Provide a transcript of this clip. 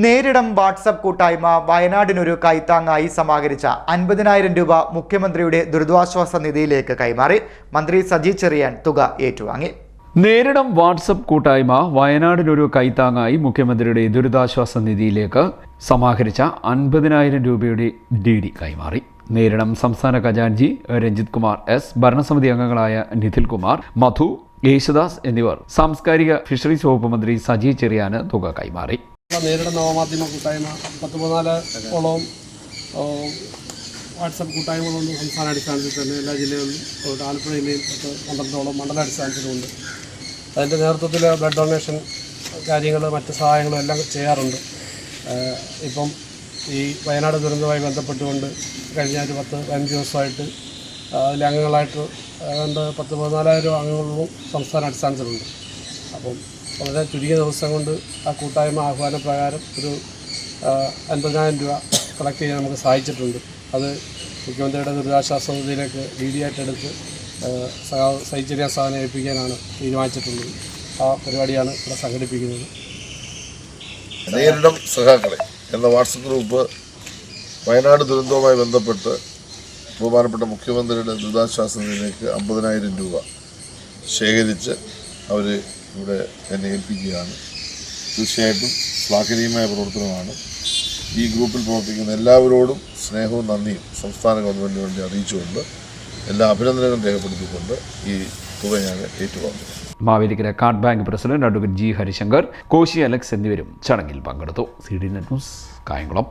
നേരിടം WhatsApp കൂട്ടായ്മ വയനാടിനൊരു കൈത്താങ്ങായി സമാഹരിച്ച അൻപതിനായിരം രൂപ മുഖ്യമന്ത്രിയുടെ ദുരിതാശ്വാസ നിധിയിലേക്ക് കൈമാറി. മന്ത്രി സജി ചെറിയാൻ തുക ഏറ്റുവാങ്ങി. നേരിടം വാട്സപ്പ് കൂട്ടായ്മ വയനാടിനൊരു കൈത്താങ്ങായി മുഖ്യമന്ത്രിയുടെ ദുരിതാശ്വാസ നിധിയിലേക്ക് സമാഹരിച്ച അൻപതിനായിരം രൂപയുടെ ഡി ഡി കൈമാറി. നേരിടം സംസ്ഥാന ഖജാൻജി രഞ്ജിത് കുമാർ എസ് ഭരണസമിതി അംഗങ്ങളായ നിഖിൽ കുമാർ മധു യേശുദാസ് എന്നിവർ സാംസ്കാരിക ഫിഷറീസ് വകുപ്പ് മന്ത്രി സജി ചെറിയാന് തുക കൈമാറി. നേരിടുന്ന നവമാധ്യമ കൂട്ടായ്മ പത്ത് പതിനാല് ഓളവും വാട്സപ്പ് കൂട്ടായ്മകളുണ്ട് സംസ്ഥാന അടിസ്ഥാനത്തിൽ തന്നെ എല്ലാ ജില്ലകളിലും ആലപ്പുഴയിലെയും പത്ത് പന്ത്രണ്ടോളം മണ്ഡലാടിസ്ഥാനത്തിലുണ്ട് അതിന്റെ നേതൃത്വത്തിൽ ബ്ലഡ് ഡൊണേഷൻ കാര്യങ്ങൾ മറ്റ് സഹായങ്ങളും എല്ലാം ചെയ്യാറുണ്ട്. ഇപ്പം ഈ വയനാട് ദുരന്തവുമായി ബന്ധപ്പെട്ടുകൊണ്ട് കഴിഞ്ഞ ഒരു പത്ത് പതിനഞ്ച് ദിവസമായിട്ട് അതിലെ അംഗങ്ങളായിട്ട് ഏതാണ്ട് പത്ത് പതിനാലായിരം അംഗങ്ങളും സംസ്ഥാന അടിസ്ഥാനത്തിലുണ്ട്. അപ്പം വളരെ ചുരുങ്ങിയ ദിവസം കൊണ്ട് ആ കൂട്ടായ്മ ആഹ്വാന പ്രകാരം ഒരു അൻപതിനായിരം രൂപ കളക്ട് ചെയ്യാൻ നമുക്ക് സാധിച്ചിട്ടുണ്ട്. അത് മുഖ്യമന്ത്രിയുടെ ദുരിതാശ്വാസ നിധിയിലേക്ക് ഡി ഡി ആയിട്ടെടുത്ത് ആ, സഹാ- സൈചര്യ സാധനം ഏൽപ്പിക്കാനാണ് തീരുമാനിച്ചിട്ടുള്ളത്. ആ പരിപാടിയാണ് ഇവിടെ സംഘടിപ്പിക്കുന്നത്. നേരിടം സഹാക്കളെ എന്ന വാട്സപ്പ് ഗ്രൂപ്പ് വയനാട് ദുരന്തവുമായി ബന്ധപ്പെട്ട് ബഹുമാനപ്പെട്ട മുഖ്യമന്ത്രിയുടെ ദുരിതാശ്വാസ നിധിയിലേക്ക് അമ്പതിനായിരം രൂപ ശേഖരിച്ച് അവർ ഇവിടെ എന്നെ ഏൽപ്പിക്കുകയാണ്. തീർച്ചയായിട്ടും ശ്ലാഘനീയമായ പ്രവർത്തനമാണ്. ഈ ഗ്രൂപ്പിൽ പ്രവർത്തിക്കുന്ന എല്ലാവരോടും സ്നേഹവും നന്ദിയും സംസ്ഥാന ഗവൺമെന്റിന് വേണ്ടി അറിയിച്ചുകൊണ്ട് എല്ലാ അഭിനന്ദനങ്ങളും രേഖപ്പെടുത്തിക്കൊണ്ട് ഈ തുക ഞാൻ ഏറ്റുവാങ്ങുന്നു. Mavelikkara card bank president advocate G Harishankar Koshy Alex എന്നിവരും ചടങ്ങിൽ പങ്കെടുത്തു. C D net news Kayamkulam.